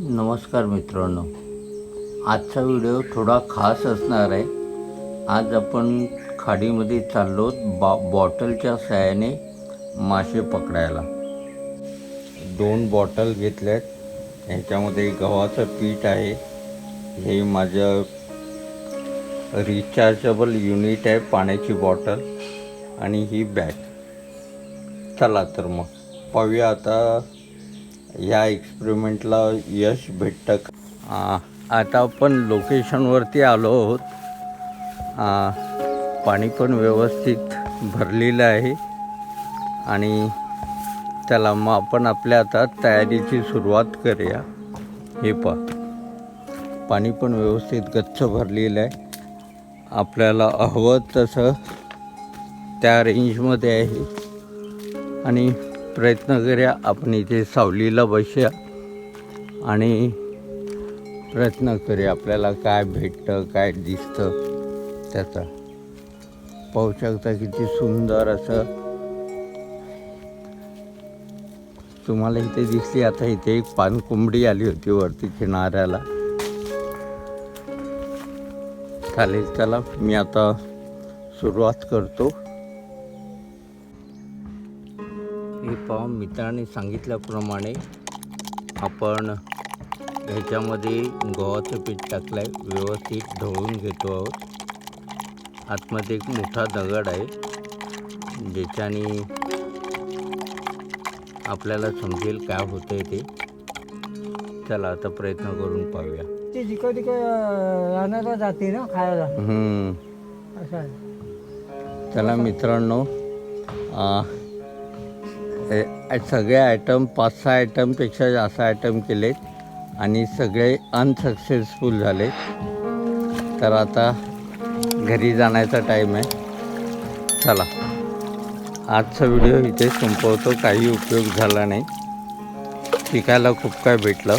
नमस्कार मित्रांनो. आजचा व्हिडिओ थोडा खास असणार आहे. आज आपण खाडीमध्ये चाललो बा बॉटलच्या सहाय्याने मासे पकडायला. दोन बॉटल घेतल्यात. ह्याच्यामध्ये गव्हाचं पीठ आहे. हे माझं रिचार्जेबल युनिट आहे पाण्याची बॉटल आणि ही बॅग. चला तर मग पाहूया आता या एक्सपेरिमेंटला यश भेटतं का? आता आपण लोकेशनवरती आलो आहोत. पाणी पण व्यवस्थित भरलेलं आहे. आणि त्याला मग आपण आपल्या आता तयारीची सुरुवात करूया. हे पा पाणी पण व्यवस्थित गच्च भरलेलं आहे. आपल्याला हवं तसं त्या रेंजमध्ये आहे. आणि प्रयत्न करूया. आपण इथे सावलीला बसूया. आणि प्रयत्न करूया आपल्याला काय भेटतं काय दिसतं त्याचा. पाहू शकता किती सुंदर असं. तुम्हाला इथे दिसली आता इथे एक पानकोंबडी आली होती वरती किनाऱ्याला. चालेल चला मी आता सुरुवात करतो. पाहून मित्राने सांगितल्याप्रमाणे आपण ह्याच्यामध्ये गव्हाचं पीठ टाकलं आहे व्यवस्थित ढवळून घेतो आहोत. आतमध्ये एक मोठा दगड आहे ज्याच्याने आपल्याला समजेल काय होतं आहे ते. चला आता प्रयत्न करून पाहूया. ते जिकडे तिकडे राहण्याला जाते ना खायला. असं चला मित्रांनो सगळे आयटम पाच सहा आयटमपेक्षा जास्त आयटम केलेत आणि सगळे अनसक्सेसफुल झाले तर आता घरी जाण्याचा टाईम आहे. चला. आजचा व्हिडिओ इथे संपवतो. काही उपयोग झाला नाही. शिकायला खूप काय भेटलं.